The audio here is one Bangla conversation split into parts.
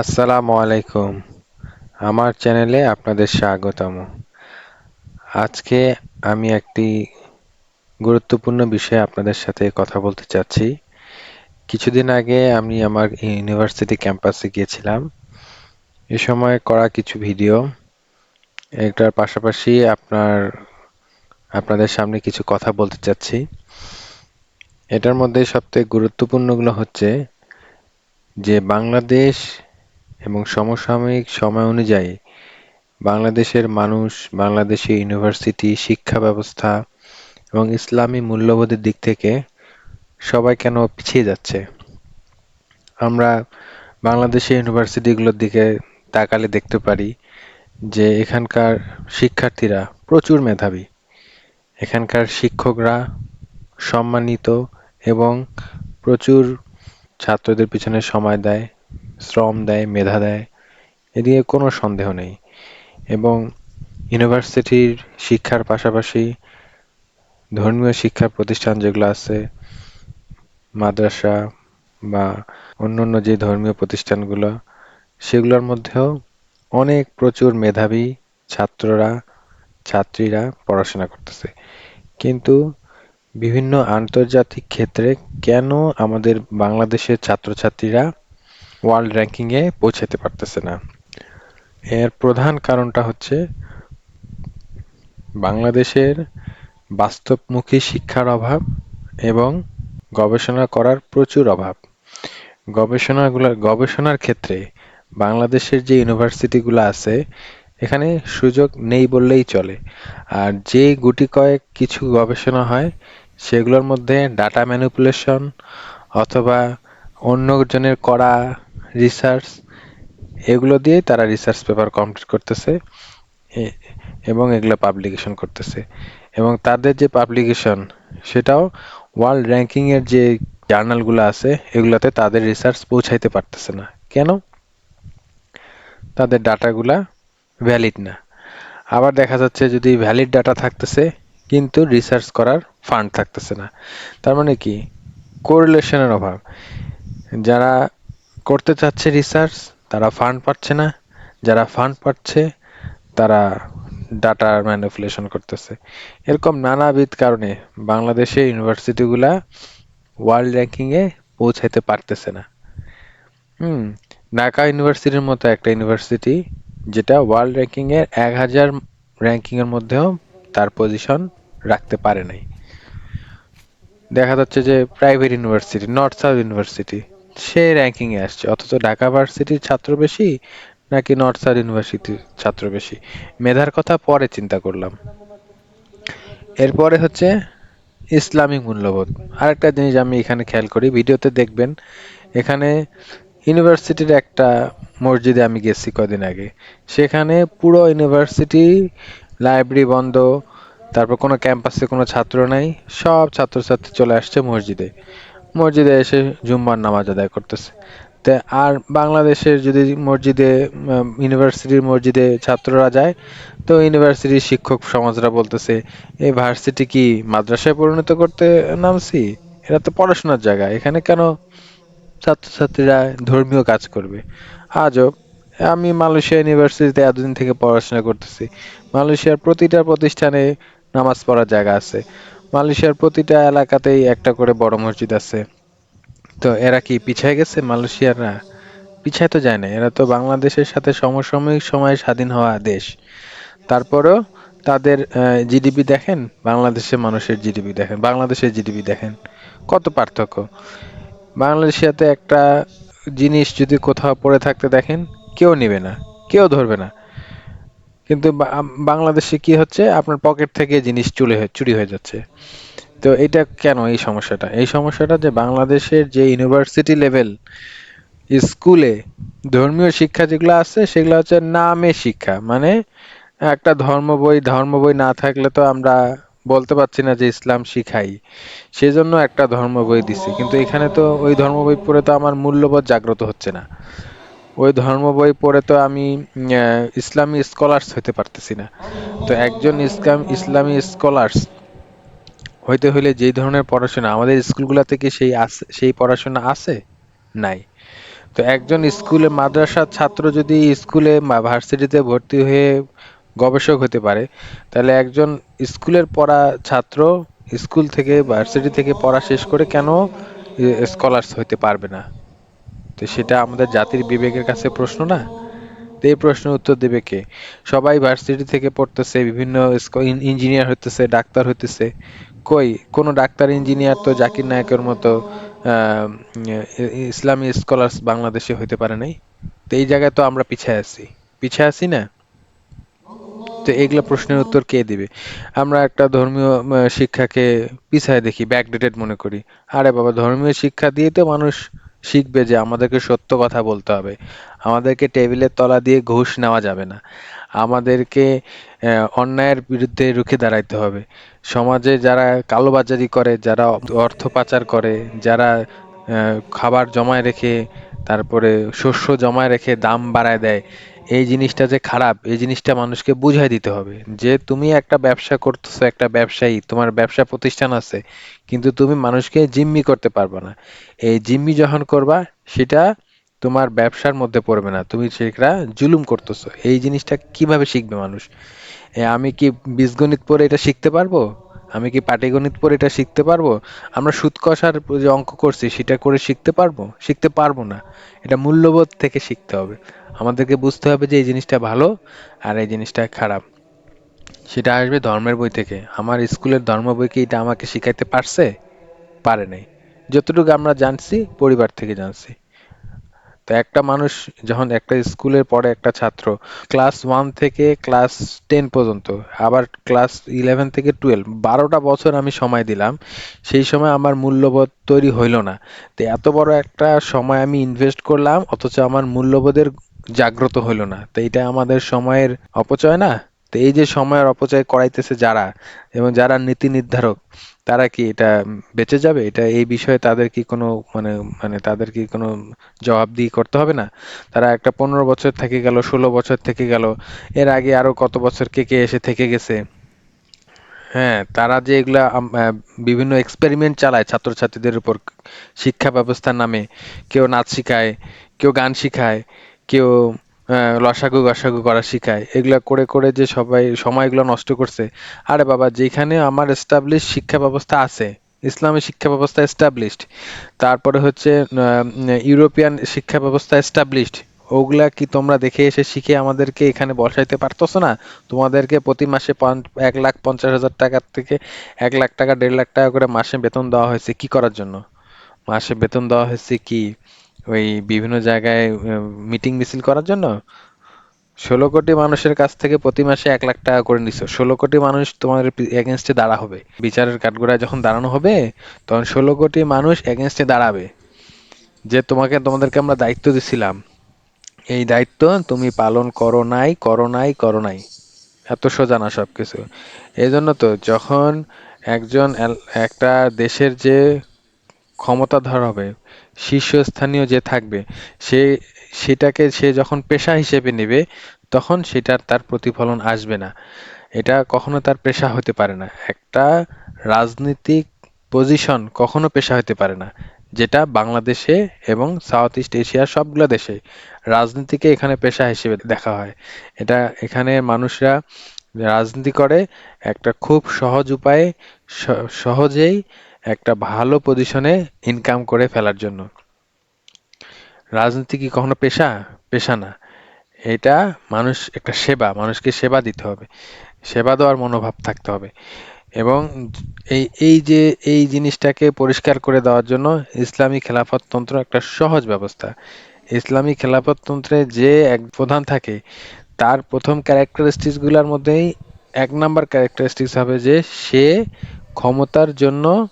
আসসালামু আলাইকুম। আমার চ্যানেলে আপনাদের স্বাগতম। আজকে আমি একটি গুরুত্বপূর্ণ বিষয়ে আপনাদের সাথে কথা বলতে চাচ্ছি। কিছুদিন আগে আমি আমার ইউনিভার্সিটি ক্যাম্পাসে গিয়েছিলাম। এ সময় করা কিছু ভিডিও। এটার পাশাপাশি আপনার, আপনাদের সামনে কিছু কথা বলতে চাচ্ছি। এটার মধ্যে সবথেকে গুরুত্বপূর্ণগুলো হচ্ছে যে বাংলাদেশ এবং সমসাময়িক সময় অনুযায়ী বাংলাদেশের মানুষ বাংলাদেশের ইউনিভার্সিটি, শিক্ষা ব্যবস্থা এবং ইসলামী মূল্যবোধের দিক থেকে সবাই কেন পিছিয়ে যাচ্ছে? আমরা বাংলাদেশের ইউনিভার্সিটিগুলোর দিকে তাকালে দেখতে পারি যে এখানকার শিক্ষার্থীরা প্রচুর মেধাবী। এখানকার শিক্ষকরা সম্মানিত এবং প্রচুর ছাত্রদের পিছনে সময় দেয়। শ্রম দেয়, মেধা দেয় এদিকে কোনো সন্দেহ নেই। এবং ইউনিভার্সিটির শিক্ষার পাশাপাশি ধর্মীয় শিক্ষা প্রতিষ্ঠান যেগুলো আছে, মাদ্রাসা বা অন্যান্য যে ধর্মীয় প্রতিষ্ঠানগুলো, সেগুলোর মধ্যেও অনেক প্রচুর মেধাবী ছাত্ররা, ছাত্রীরা পড়াশোনা করতেছে। কিন্তু বিভিন্ন আন্তর্জাতিক ক্ষেত্রে কেন আমাদের বাংলাদেশের ছাত্রছাত্রীরা ওয়ার্ল্ড র্যাঙ্কিংয়ে পৌঁছাতে পারতেছে না। এর প্রধান কারণটা হচ্ছে বাংলাদেশের বাস্তবমুখী শিক্ষার অভাব এবং গবেষণা করার প্রচুর অভাব। গবেষণাগুলো, গবেষণার ক্ষেত্রে বাংলাদেশের যে ইউনিভার্সিটিগুলো আছে, এখানে সুযোগ নেই বললেই চলে। আর যে গুটি কয়েক কিছু গবেষণা হয়, সেগুলোর মধ্যে ডাটা ম্যানিপুলেশন অথবা অন্যজনের করা রিসার্চ এগুলো দিয়ে তারা রিসার্চ পেপার কমপ্লিট করতেছে এবং এগুলো পাবলিকেশন করতেছে। এবং তাদের যে পাবলিকেশন সেটাও ওয়ার্ল্ড র্যাঙ্কিংয়ের যে জার্নালগুলো আছে, এগুলোতে তাদের রিসার্চ পৌঁছাইতে পারতেছে না। কেন? তাদের ডাটাগুলা ভ্যালিড না। আবার দেখা যাচ্ছে যদি ভ্যালিড ডাটা থাকতেছে, কিন্তু রিসার্চ করার ফান্ড থাকতেছে না। তার মানে কি? কোরিলেশনের অভাব। যারা করতে চাচ্ছে রিসার্চ তারা ফান্ড পাচ্ছে না। যারা ফান্ড পাচ্ছে, তারা ডাটা ম্যানিপুলেশন করতেছে। এরকম নানাবিধ কারণে বাংলাদেশে ইউনিভার্সিটিগুলা ওয়ার্ল্ড র্যাঙ্কিংয়ে পৌঁছাইতে পারতেছে না। হুম, ঢাকা ইউনিভার্সিটির মতো একটা ইউনিভার্সিটি যেটা ওয়ার্ল্ড র্যাঙ্কিংয়ের এক হাজার র্যাঙ্কিংয়ের মধ্যেও তার পজিশন রাখতে পারে নাই। দেখা যাচ্ছে যে private university north south university সে র্যাঙ্কিংয়ে আসছে। অথচ ঢাকা ভার্সিটির ছাত্র বেশি নাকি নর্থ সাউথ ইউনিভার্সিটির ছাত্র বেশি? মেধার কথা পরে চিন্তা করলাম। এরপরে হচ্ছে ইসলামিক মূল্যবোধ। আরেকটা জিনিস আমি এখানে খেয়াল করি, ভিডিওতে দেখবেন, এখানে ইউনিভার্সিটির একটা মসজিদে আমি গেছি কদিন আগে। সেখানে পুরো ইউনিভার্সিটি লাইব্রেরি বন্ধ, তারপর কোনো ক্যাম্পাসে কোনো ছাত্র নাই, সব ছাত্রছাত্রী চলে আসছে মসজিদে। মসজিদে এসে জুম্মার নামাজ আদায় করতেছে। তা আর বাংলাদেশের যদি মসজিদে ইউনিভার্সিটির মসজিদে ছাত্ররা যায়, তো ইউনিভার্সিটির শিক্ষক সমাজরা বলতেছে এই ভার্সিটি কি মাদ্রাসায় পরিণত করতে নামছি? এটা তো পড়াশোনার জায়গা, এখানে কেন ছাত্রছাত্রীরা ধর্মীয় কাজ করবে? আজব, আমি মালয়েশিয়া ইউনিভার্সিটিতে এতদিন থেকে পড়াশোনা করতেছি। মালয়েশিয়ার প্রতিটা প্রতিষ্ঠানে নামাজ পড়ার জায়গা আছে। মালয়েশিয়ার প্রতিটা এলাকাতেই একটা করে বড় মসজিদ আছে। তো এরা কি পিছায় গেছে মালয়েশিয়ারা পিছায় তো যায় না এরা তো বাংলাদেশের সাথে সমসাময়িক সময়ে স্বাধীন হওয়া দেশ। তারপরেও তাদের জিডিপি দেখেন? বাংলাদেশের মানুষের জিডিপি দেখেন। বাংলাদেশের জিডিপি দেখেন। কত পার্থক্য। বাংলাদেশিয়াতে একটা জিনিস যদি কোথাও পড়ে থাকতে দেখেন, কেউ নেবে না। কেউ ধরবে না। কিন্তু বাংলাদেশে কি হচ্ছে? আপনার পকেট থেকে জিনিস চুরি হয়ে চুরি হয়ে যাচ্ছে। তো এটা কেন এই সমস্যাটা? এই সমস্যাটা যে বাংলাদেশের যে ইউনিভার্সিটি লেভেল স্কুলে ধর্মীয় শিক্ষা যেগুলো আছে, সেগুলো হচ্ছে নামে শিক্ষা। মানে একটা ধর্ম বই ধর্ম বই না থাকলে তো আমরা বলতে পারছি না যে ইসলাম শিখাই। সেজন্য একটা ধর্ম বই দিছি। কিন্তু এখানে তো ওই ধর্ম বই পড়ে তো আমার মূল্যবোধ জাগ্রত হচ্ছে না। ওই ধর্ম বই পড়ে তো আমি ইসলামী স্কলার্স হতে পারতেছি না। তো একজন ইসলাম, ইসলামী স্কলার্স হইতে হইলে যেই ধরনের পড়াশোনা, আমাদের স্কুলগুলো থেকে সেই সেই পড়াশোনা আছে? নাই। তো একজন স্কুলে মাদ্রাসার ছাত্র যদি স্কুলে ভার্সিটিতে ভর্তি হয়ে গবেষক হতে পারে, তাহলে একজন স্কুলের পড়া ছাত্র স্কুল থেকে, ভার্সিটি থেকে পড়া শেষ করে কেন স্কলার্স হতে পারবে না? তো সেটা আমাদের জাতির বিবেকের কাছে প্রশ্ন না? তো এই প্রশ্নের উত্তর দেবে কে? সবাই ভার্সিটি থেকে পড়তেছে, বিভিন্ন ইঞ্জিনিয়ার হতেছে ডাক্তার হতেছে কই? কোনো ডাক্তার ইঞ্জিনিয়ার তো জাকির নায়কের মতো ইসলামী স্কলার্স বাংলাদেশে হইতে পারে নাই? তো এই জায়গায় তো আমরা পিছায় আছি। পিছায় আছি না? তো এগুলা প্রশ্নের উত্তর কে দিবে? আমরা একটা ধর্মীয় শিক্ষাকে পিছায় দেখি ব্যাকডেটেড মনে করি। আরে বাবা, ধর্মীয় শিক্ষা দিয়ে তো মানুষ শিখবে যে আমাদেরকে সত্য কথা বলতে হবে। আমাদেরকে টেবিলের তলা দিয়ে ঘুষ নেওয়া যাবে না। আমাদেরকে অন্যায়ের বিরুদ্ধে রুখে দাঁড়াইতে হবে। সমাজে যারা কালোবাজারি করে, যারা অর্থ পাচার করে, যারা খাবার জমায় রেখে, তারপরে শস্য জমায় রেখে দাম বাড়ায় দেয় এই জিনিসটা যে খারাপ, এই জিনিসটা মানুষকে বুঝাই দিতে হবে যে তুমি একটা ব্যবসা করতেছো, একটা ব্যবসায়ী, তোমার ব্যবসা প্রতিষ্ঠান আছে, কিন্তু তুমি মানুষকে জিম্মি করতে পারবে না। এই জিম্মি যখন করবা, সেটা তোমার ব্যবসার মধ্যে পড়বে না, তুমি সেটা জুলুম করতেছো। এই জিনিসটা কীভাবে শিখবে মানুষ? আমি কি বীজগণিত পড়ে এটা শিখতে পারব? আমি কি পাটিগণিত পড়ে এটা শিখতে পারব? আমরা সুদ কষার যে অঙ্ক করছি, সেটা করে শিখতে পারব? শিখতে পারব না। এটা মূল্যবোধ থেকে শিখতে হবে। আমাদেরকে বুঝতে হবে যে এই জিনিসটা ভালো আর এই জিনিসটা খারাপ। সেটা আসবে ধর্মের বই থেকে। আমার স্কুলের ধর্ম বই কি এটা আমাকে শিখাইতে পারছে? পারে নাই। যতটুকু আমরা জানছি, পরিবার থেকে জানছি। তো একটা মানুষ যখন একটা স্কুলে পড়ে একটা ছাত্র ক্লাস ওয়ান থেকে ক্লাস টেন পর্যন্ত, আবার ক্লাস ইলেভেন থেকে টুয়েলভ বারোটা বছর আমি সময় দিলাম, সেই সময় আমার মূল্যবোধ তৈরি হইল না। তো এত বড় একটা সময় আমি ইনভেস্ট করলাম, অথচ আমার মূল্যবোধের জাগ্রত হইল না। তো এটা আমাদের সময়ের অপচয় না? তো এই যে সময়ের অপচয় করাইতেছে যারা, এবং যারা নীতি নির্ধারক তারা কি এটা বেঁচে যাবে? এটা এই বিষয়ে তাদের কি কোনো মানে মানে তাদের কি কোনো জবাবদিহি করতে হবে না? তারা একটা পনেরো বছর থেকে গেল, ষোলো বছর থেকে গেল, এর আগে আরও কত বছর কে কে এসে থেকে গেছে? হ্যাঁ তারা যে এগুলা বিভিন্ন এক্সপেরিমেন্ট চালায় ছাত্রছাত্রীদের উপর, শিক্ষা ব্যবস্থার নামে। কেউ নাচ শিখায়, কেউ গান শিখায়, কেউ লসাগু গসাগু করা শিখায়। এগুলা করে করে যে সবাই সময়গুলো নষ্ট করছে, আরে বাবা, যেখানে আমার এস্টাবলিশ শিক্ষা ব্যবস্থা আছে, ইসলামী শিক্ষা ব্যবস্থা এস্টাবলিশড তারপরে হচ্ছে ইউরোপিয়ান শিক্ষা ব্যবস্থা এস্টাবলিশড ওগুলা কি তোমরা দেখে এসে শিখে আমাদেরকে এখানে বসাইতে পারতেছো না? তোমাদেরকে প্রতি মাসে এক লাখ পঞ্চাশ হাজার টাকার থেকে এক লাখ টাকা, দেড় লাখ টাকা করে মাসে বেতন দেওয়া হয়েছে কি করার জন্য? মাসে বেতন দেওয়া হয়েছে কি? ওই বিভিন্ন জায়গায় মিটিং মিছিল করার জন্য? ষোলো কোটি মানুষের কাছ থেকে প্রতি মাসে এক লাখ টাকা করে নিছো। ষোলো কোটি মানুষ তোমার এগেনস্টে দাঁড়া হবে। বিচারের কাঠগোড়ায় যখন দাঁড়ানো হবে, তখন ষোলো কোটি মানুষ এগেনস্টে দাঁড়াবে। যে তোমাকে, তোমাদেরকে আমরা দায়িত্ব দিছিলাম। এই দায়িত্ব তুমি পালন করো নাই করো নাই করো নাই। এত সোজা না সবকিছু। এই জন্য তো যখন একজন একটা দেশের যে ক্ষমতাধর হবে শীর্ষস্থানীয় যে থাকবে, সে, সেটাকে সে যখন পেশা হিসেবে নেবে, তখন সেটার তার প্রতিফলন আসবে না। এটা কখনো তার পেশা হতে পারে না। একটা রাজনৈতিক পজিশন কখনো পেশা হতে পারে না, যেটা বাংলাদেশে এবং সাউথ ইস্ট এশিয়ার সবগুলো দেশে রাজনীতিকে এখানে পেশা হিসেবে দেখা হয়। এটা এখানে মানুষরা রাজনীতি করে একটা খুব সহজ উপায়ে সহজেই একটা ভালো পজিশনে ইনকাম করে ফেলার জন্য। রাজনীতি কি কখনো পেশা? পেশা না। এটা মানুষ, একটা সেবা, মানুষকে সেবা দিতে হবে। সেবা দেওয়ার মনোভাব থাকতে হবে। এবং এই এই যে, এই জিনিসটাকে পরিষ্কার করে দেওয়ার জন্য ইসলামী খেলাফততন্ত্র একটা সহজ ব্যবস্থা। ইসলামী খেলাফততন্ত্রে যে এক প্রধান থাকে, তার প্রথম ক্যারেক্টারিস্টিক্সগুলার মধ্যেই এক নাম্বার ক্যারেক্টারিস্টিক্স হবে যে সে ক্ষমতার জন্য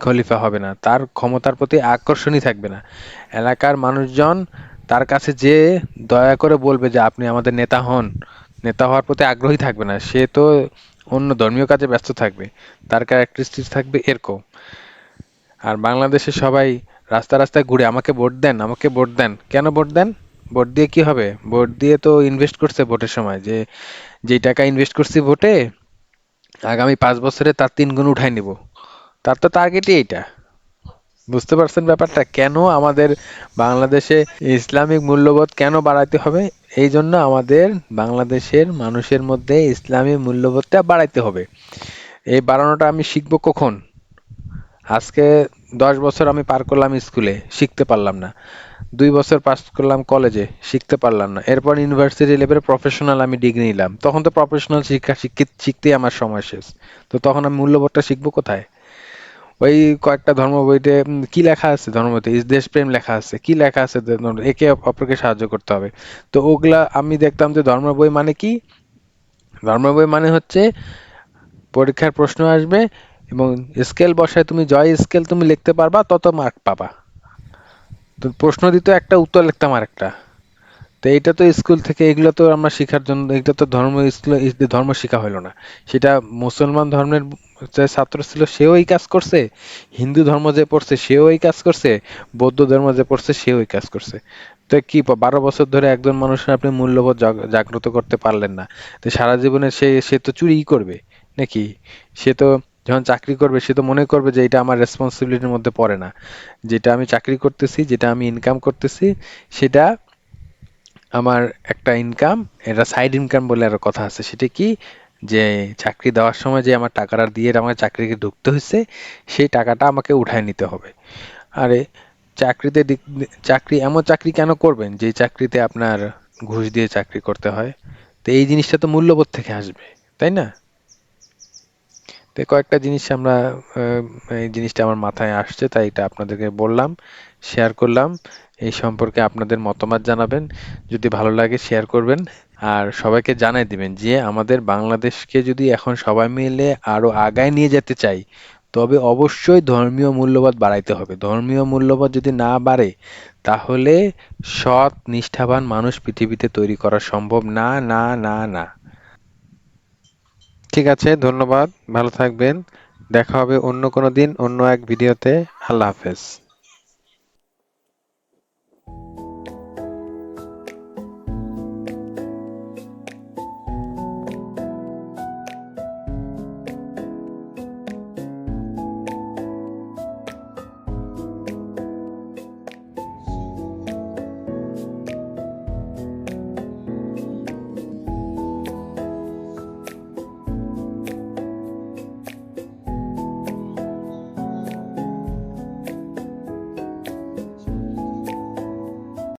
খলিফা হবে না। তার ক্ষমতার প্রতি আকর্ষণই থাকবে না। এলাকার মানুষজন তার কাছে যে দয়া করে বলবে যে আপনি আমাদের নেতা হন, নেতা হওয়ার প্রতি আগ্রহী থাকবে না। সে তো অন্য ধর্মীয় কাজে ব্যস্ত থাকবে। তার ক্যারেক্টারিস্টিক্স থাকবে এরকম। আর বাংলাদেশে সবাই রাস্তা রাস্তায় ঘুরে, আমাকে ভোট দেন, আমাকে ভোট দেন। কেন ভোট দেন? ভোট দিয়ে কি হবে? ভোট দিয়ে তো ইনভেস্ট করছে ভোটের সময়। যে, যেই টাকা ইনভেস্ট করছি ভোটে, আগামী পাঁচ বছরে তার তিন গুণ উঠাই নিব। তার তো টার্গেটই এইটা। বুঝতে পারছেন ব্যাপারটা? কেন আমাদের বাংলাদেশে ইসলামিক মূল্যবোধ কেন বাড়াইতে হবে? এই জন্য আমাদের বাংলাদেশের মানুষের মধ্যে ইসলামী মূল্যবোধটা বাড়াইতে হবে। এই বাড়ানোটা আমি শিখব কখন? আজকে দশ বছর আমি পার করলাম স্কুলে, শিখতে পারলাম না। দুই বছর পাস করলাম কলেজে, শিখতে পারলাম না। এরপর ইউনিভার্সিটি লেভেলে প্রফেশনাল আমি ডিগ্রি নিলাম। তখন তো প্রফেশনাল শিক্ষা শিখতেই আমার সময় শেষ। তো তখন আমি মূল্যবোধটা শিখব কোথায়? ওই কয়েকটা ধর্ম বইতে কি লেখা আছে ধর্ম বইতে? দেশপ্রেম লেখা আছে। কি লেখা আছে একে অপরকে সাহায্য করতে হবে? তো ওগুলা আমি দেখতাম যে ধর্ম বই মানে কি? ধর্ম বই মানে হচ্ছে পরীক্ষার প্রশ্ন আসবে এবং স্কেল বসায় তুমি জয় স্কেল তুমি লিখতে পারবা, তত মার্ক পাবা। তো প্রশ্ন দিত একটা, উত্তর লিখতাম আর একটা তো এটা তো স্কুল থেকে এগুলো তো আমরা শেখার জন্য এটা তো ধর্ম স্কুল ধর্ম শেখা হলো না। সেটা মুসলমান ধর্মের যে ছাত্র ছিল, সেও এই কাজ করছে। হিন্দু ধর্ম যে পড়ছে, সেও এই কাজ করছে। বৌদ্ধ ধর্ম যে পড়ছে, সেও এই কাজ করছে। তো কি বারো বছর ধরে একজন মানুষের আপনি মূল্যবোধ জাগ- জাগ্রত করতে পারলেন না। তো সারা জীবনে সে সে তো চুরিই করবে, নাকি? সে তো যখন চাকরি করবে, সে তো মনে করবে যে এটা আমার রেসপন্সিবিলিটির মধ্যে পড়ে না। যেটা আমি চাকরি করতেছি, যেটা আমি ইনকাম করতেছি, সেটা আমার একটা ইনকাম এটা সাইড ইনকাম বলে আরও কথা আছে। সেটা কি? যে চাকরি দেওয়ার সময় যে আমার টাকাটা দিয়ে আমার চাকরিকে ঢুকতে হয়েছে, সেই টাকাটা আমাকে উঠায় নিতে হবে। আরে, চাকরিতে চাকরি এমন চাকরি কেন করবেন যে চাকরিতে আপনার ঘুষ দিয়ে চাকরি করতে হয়? তো এই জিনিসটা তো মূল্যবোধ থেকে আসবে, তাই না? তো কয়েকটা জিনিস আমরা এই জিনিসটা আমার মাথায় আসছে, তাই এটা আপনাদেরকে বললাম। শেয়ার করলাম। এই সম্পর্কে আপনাদের মতামত জানাবেন। যদি ভালো লাগে শেয়ার করবেন। আর সবাইকে জানাই দিবেন যে, আমাদের বাংলাদেশকে যদি এখন সবাই মিলে আরও আগায় নিয়ে যেতে চাই, তবে অবশ্যই ধর্মীয় মূল্যবোধ বাড়াইতে হবে। ধর্মীয় মূল্যবোধ যদি না বাড়ে, তাহলে সৎ, নিষ্ঠাবান মানুষ পৃথিবীতে তৈরি করা সম্ভব না না না না। ঠিক আছে, ধন্যবাদ। ভালো থাকবেন। দেখা হবে অন্য কোনো দিন, অন্য এক ভিডিওতে। আল্লাহ হাফেজ।